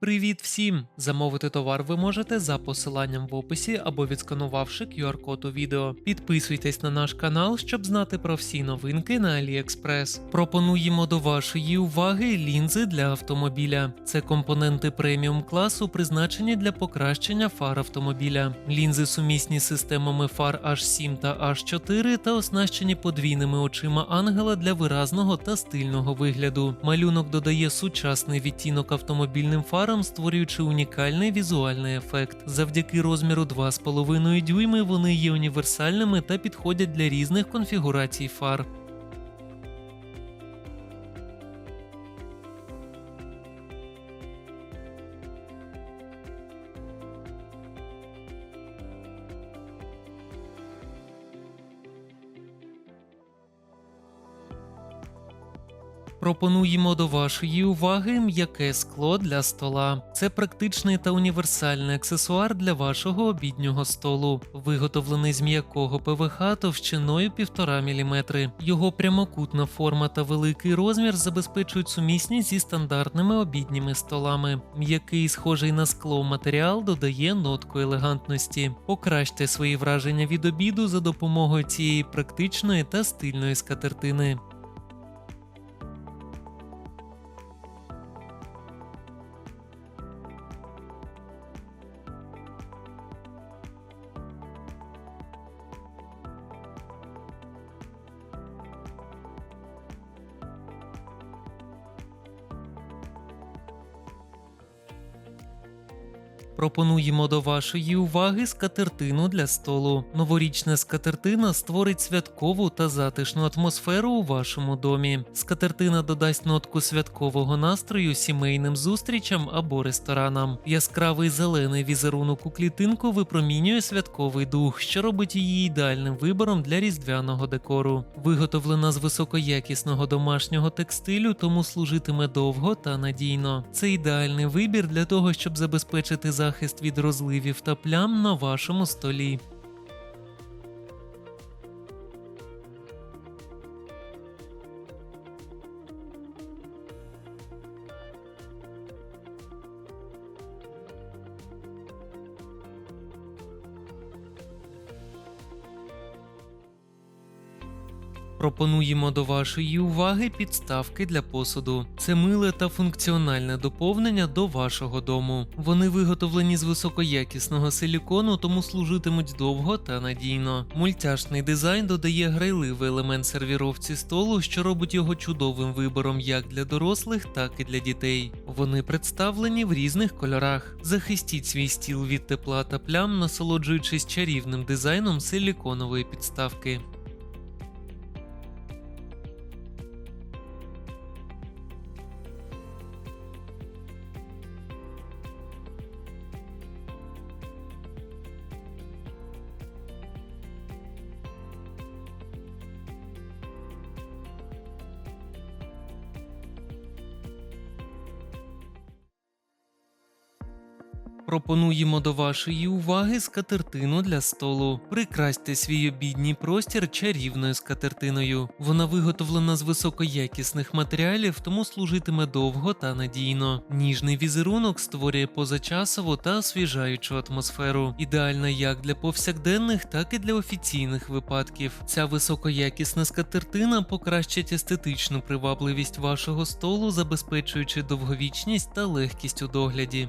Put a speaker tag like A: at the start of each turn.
A: Привіт всім! Замовити товар ви можете за посиланням в описі або відсканувавши QR-код у відео. Підписуйтесь на наш канал, щоб знати про всі новинки на AliExpress. Пропонуємо до вашої уваги лінзи для автомобіля. Це компоненти преміум класу, призначені для покращення фар автомобіля. Лінзи сумісні з системами фар H7 та H4 та оснащені подвійними очима ангела для виразного та стильного вигляду. Малюнок додає сучасний відтінок автомобільним фарам, створюючи унікальний візуальний ефект. Завдяки розміру 2,5 дюйми вони є універсальними та підходять для різних конфігурацій фар. Пропонуємо до вашої уваги м'яке скло для стола. Це практичний та універсальний аксесуар для вашого обіднього столу, виготовлений з м'якого ПВХ товщиною 1,5 мм. Його прямокутна форма та великий розмір забезпечують сумісність зі стандартними обідніми столами. М'який, схожий на скло матеріал додає нотку елегантності. Покращте свої враження від обіду за допомогою цієї практичної та стильної скатертини. Пропонуємо до вашої уваги скатертину для столу. Новорічна скатертина створить святкову та затишну атмосферу у вашому домі. Скатертина додасть нотку святкового настрою сімейним зустрічам або ресторанам. Яскравий зелений візерунок у клітинку випромінює святковий дух, що робить її ідеальним вибором для різдвяного декору. Виготовлена з високоякісного домашнього текстилю, тому служитиме довго та надійно. Це ідеальний вибір для того, щоб забезпечити захист від розливів та плям на вашому столі. Пропонуємо до вашої уваги підставки для посуду. Це миле та функціональне доповнення до вашого дому. Вони виготовлені з високоякісного силікону, тому служитимуть довго та надійно. Мультяшний дизайн додає грайливий елемент сервіровці столу, що робить його чудовим вибором як для дорослих, так і для дітей. Вони представлені в різних кольорах. Захистіть свій стіл від тепла та плям, насолоджуючись чарівним дизайном силіконової підставки. Пропонуємо до вашої уваги скатертину для столу. Прикрасьте свій обідній простір чарівною скатертиною. Вона виготовлена з високоякісних матеріалів, тому служитиме довго та надійно. Ніжний візерунок створює позачасову та освіжаючу атмосферу. Ідеальна як для повсякденних, так і для офіційних випадків. Ця високоякісна скатертина покращить естетичну привабливість вашого столу, забезпечуючи довговічність та легкість у догляді.